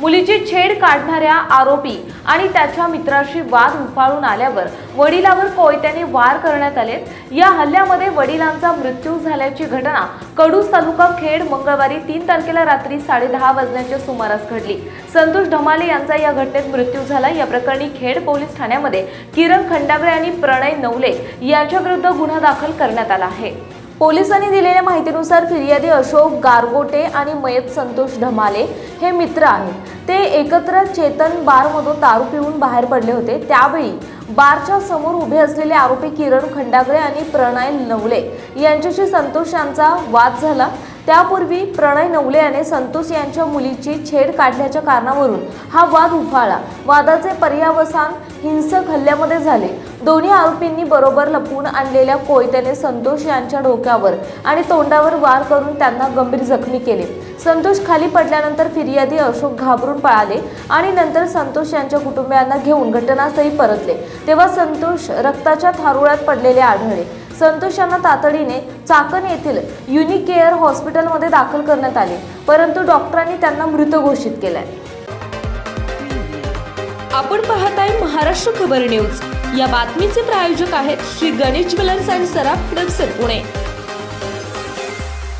मुलीची छेड काढणाऱ्या आरोपी आणि त्याच्या मित्राशी वाद उफाळून आल्यावर वडिलावर कोयत्याने वार करण्यात आले. या हल्ल्यामध्ये वडिलांचा मृत्यू झाल्याची घटना कडूस तालुका खेड मंगळवारी तीन तारखेला रात्री साडेदहा वाजण्याच्या सुमारास घडली. संतोष ढमाले यांचा या घटनेत मृत्यू झाला. या प्रकरणी खेड पोलीस ठाण्यामध्ये किरण खंडागळे आणि प्रणय नवले यांच्याविरुद्ध गुन्हा दाखल करण्यात आला आहे. पोलिसांनी दिलेल्या माहितीनुसार फिर्यादी अशोक गारगोटे आणि मयत संतोष ढमाले हे मित्र आहेत. ते एकत्र चेतन बारमधून दारू पिऊन बाहेर पडले होते. त्यावेळी बारच्या समोर उभे असलेले आरोपी किरण खंडागळे आणि प्रणय नवले यांच्याशी संतोष यांचा वाद झाला. त्यापूर्वी प्रणय नवले याने संतोष यांच्या मुलीची छेड काढल्याच्या कारणावरून हा वाद उफाळला. वादाचे पर्यावसान हिंसक हल्ल्यामध्ये झाले. दोन्ही आरोपींनी बरोबर लपवून आणलेल्या कोयत्याने संतोष यांच्या डोक्यावर आणि तोंडावर वार करून त्यांना गंभीर जखमी केले. संतोष खाली पडल्यानंतर फिर्यादी अशोक घाबरून पळाले आणि नंतर संतोष यांच्या कुटुंबियांना घेऊन घटनास्थळी परतले. तेव्हा संतोष रक्ताच्या थारुळ्यात पडलेले आढळले. संतोष यांना तातडीने चाकण येथील युनिक केअर हॉस्पिटलमध्ये दाखल करण्यात आले परंतु डॉक्टरांनी त्यांना मृत घोषित केलाय. आपण पाहत आहे महाराष्ट्र खबर न्यूज. या बातमीचे प्रायोजक आहेत श्री गणेश ज्वेलर्स अँड सराफ हडपसर पुणे.